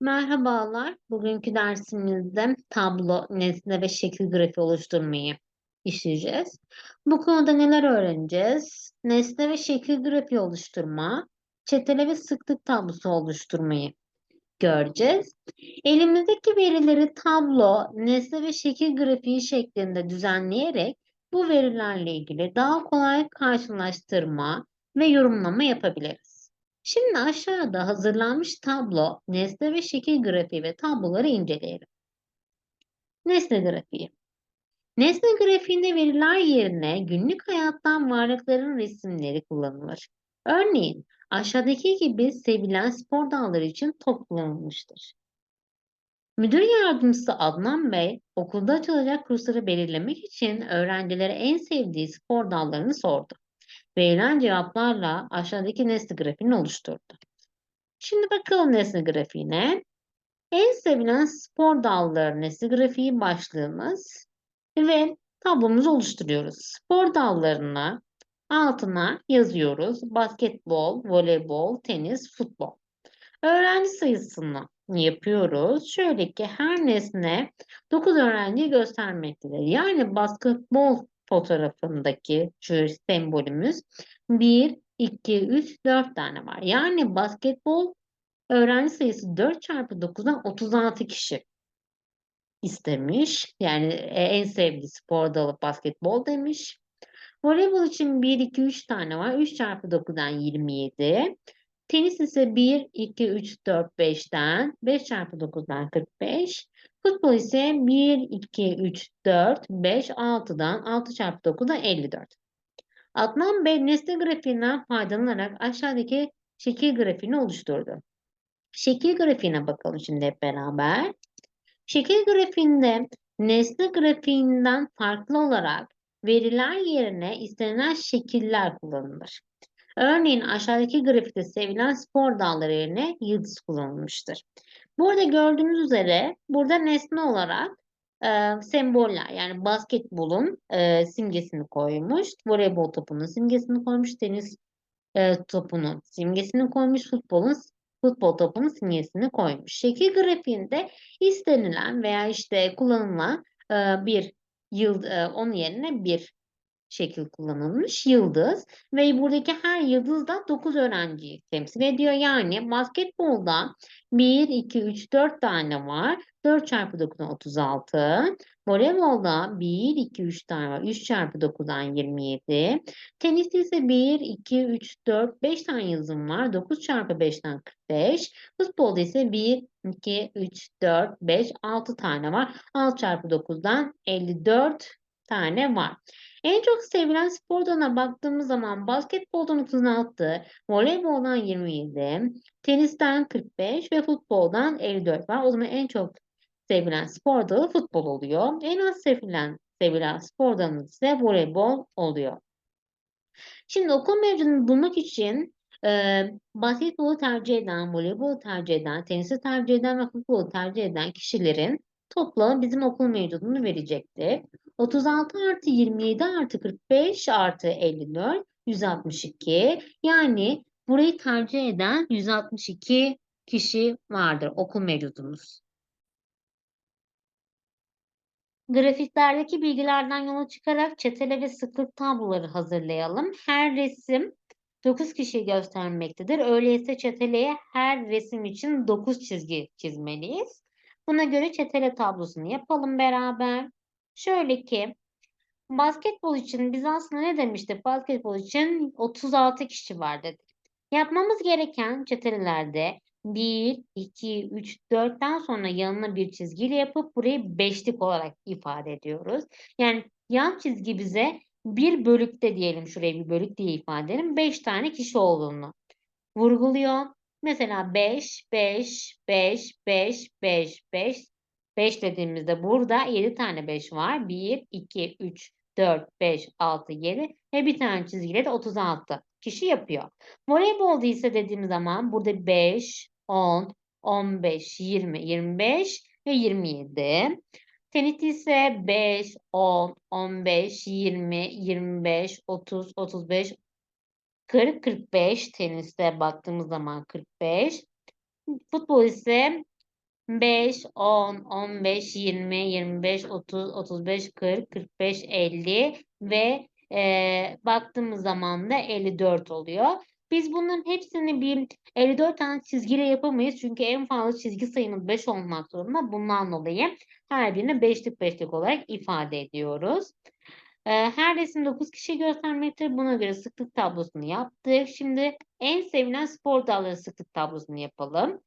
Merhabalar. Bugünkü dersimizde tablo, nesne ve şekil grafiği oluşturmayı işleyeceğiz. Bu konuda neler öğreneceğiz? Nesne ve şekil grafiği oluşturma, çetele ve sıklık tablosu oluşturmayı göreceğiz. Elimizdeki verileri tablo, nesne ve şekil grafiği şeklinde düzenleyerek bu verilerle ilgili daha kolay karşılaştırma ve yorumlama yapabiliriz. Şimdi aşağıda hazırlanmış tablo, nesne ve şekil grafiği ve tabloları inceleyelim. Nesne grafiği. Nesne grafiğinde veriler yerine günlük hayattan varlıkların resimleri kullanılır. Örneğin aşağıdaki gibi sevilen spor dalları için top kullanılmıştır. Müdür yardımcısı Adnan Bey okulda açılacak kursları belirlemek için öğrencilere en sevdiği spor dallarını sordu. Verilen cevaplarla aşağıdaki nesne grafiğini oluşturdu. Şimdi bakalım nesne grafiğine. En sevilen spor dalları nesne grafiği başlığımız ve tablomuzu oluşturuyoruz. Spor dallarını altına yazıyoruz. Basketbol, voleybol, tenis, futbol. Öğrenci sayısını yapıyoruz. Şöyle ki her nesne 9 öğrenciyi göstermektedir. Yani basketbol fotoğrafındaki şu sembolümüz 1, 2, 3, 4 tane var. Yani basketbol öğrenci sayısı 4 çarpı 9'dan 36 kişi istemiş. Yani e, en sevdiği spor dalı basketbol demiş. Voleybol için 1, 2, 3 tane var. 3 çarpı 9'dan 27. Tenis ise 1, 2, 3, 4, 5'ten 5 çarpı 9'dan 45. Futbol ise 1, 2, 3, 4, 5, 6'dan 6 çarpı 9'dan 54. Adnan Bey nesne grafiğinden faydalanarak aşağıdaki şekil grafiğini oluşturdu. Şekil grafiğine bakalım şimdi hep beraber. Şekil grafiğinde nesne grafiğinden farklı olarak veriler yerine istenilen şekiller kullanılır. Örneğin aşağıdaki grafikte sevilen spor dalları yerine yıldız kullanılmıştır. Burada gördüğünüz üzere burada nesne olarak e, semboller yani basketbolun e, simgesini koymuş, voleybol topunun simgesini koymuş, tenis e, topunun simgesini koymuş, futbolun futbol topunun simgesini koymuş. Şekil grafiğinde istenilen veya işte kullanılan e, bir yıl e, onun yerine bir şekil kullanılmış yıldız ve buradaki her yıldız da 9 öğrenciyi temsil ediyor. Yani basketbolda 1, 2, 3, 4 tane var. 4 çarpı 9'dan 36. Voleybolda 1, 2, 3 tane var. 3 çarpı 9'dan 27. Teniste ise 1, 2, 3, 4, 5 tane yıldızım var. 9 çarpı 5'ten 45. Futbolda ise 1, 2, 3, 4, 5, 6 tane var. 6 çarpı 9'dan 54 tane var. En çok sevilen spor dalına baktığımız zaman basketboldan 36, voleyboldan 27, tenisten 45 ve futboldan 54 var. O zaman en çok sevilen spor dalı futbol oluyor. En az sevilen sevilen spor dalı ise voleybol oluyor. Şimdi okul mevcudunu bulmak için e, basketbolu tercih eden, voleybolu tercih eden, tenisi tercih eden ve futbolu tercih eden kişilerin toplamı bizim okul mevcudunu verecektir. 36 artı 27 artı 45 artı 54 162. Yani burayı tercih eden 162 kişi vardır okul mevcudumuz. Grafiklerdeki bilgilerden yola çıkarak çetele ve sıklık tabloları hazırlayalım. Her resim 9 kişi göstermektedir. Öyleyse çeteleye her resim için 9 çizgi çizmeliyiz. Buna göre çetele tablosunu yapalım beraber. Şöyle ki basketbol için biz aslında ne demiştik? Basketbol için 36 kişi var dedik. Yapmamız gereken çetelelerde 1, 2, 3, 4'ten sonra yanına bir çizgiyle yapıp burayı beşlik olarak ifade ediyoruz. Yani yan çizgi bize bir bölükte diyelim şuraya bir bölük diye ifade edelim. 5 tane kişi olduğunu vurguluyor. Mesela 5, 5, 5, 5, 5, 5, 5 dediğimizde burada 7 tane 5 var. 1, 2, 3, 4, 5, 6, 7 ve bir tane çizgiyle de 36 kişi yapıyor. Voleybolda ise dediğim zaman burada 5, 10, 15, 20, 25 ve 27. Tenis ise 5, 10, 15, 20, 25, 30, 35, 40, 45. Teniste baktığımız zaman 45. Futbol ise 5, 10, 15, 20, 25, 30, 35, 40, 45, 50 ve e, baktığımız zaman da 54 oluyor. Biz bunların hepsini bir 54 tane çizgiyle yapamayız. Çünkü en fazla çizgi sayımız 5 olmak zorunda. Bundan dolayı her birini beşlik beşlik olarak ifade ediyoruz. Ee, Her resim 9 kişi göstermektedir. Buna göre sıklık tablosunu yaptık. Şimdi en sevilen spor dalları sıklık tablosunu yapalım.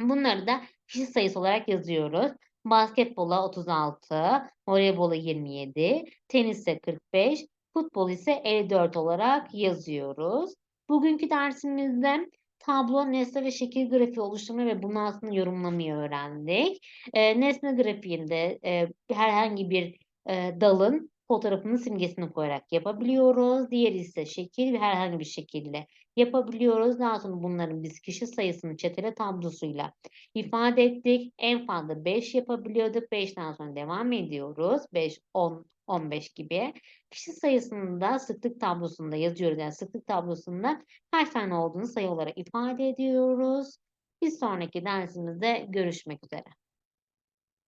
Bunları da kişi sayısı olarak yazıyoruz. Basketbola 36, voleybola 27, tenise 45, futbol ise 54 olarak yazıyoruz. Bugünkü dersimizde tablo, nesne ve şekil grafiği oluşturma ve bunu aslında yorumlamayı öğrendik. Ee, nesne grafiğinde e, herhangi bir e, dalın fotoğrafını simgesini koyarak yapabiliyoruz. Diğeri ise şekil ve herhangi bir şekilde yapabiliyoruz. Daha sonra bunların biz kişi sayısını çetele tablosuyla ifade ettik. En fazla 5 yapabiliyorduk. 5'ten sonra devam ediyoruz. 5, 10, 15 gibi. Kişi sayısını da sıklık tablosunda yazıyoruz. Yani sıklık tablosunda kaç tane olduğunu sayı olarak ifade ediyoruz. Bir sonraki dersimizde görüşmek üzere.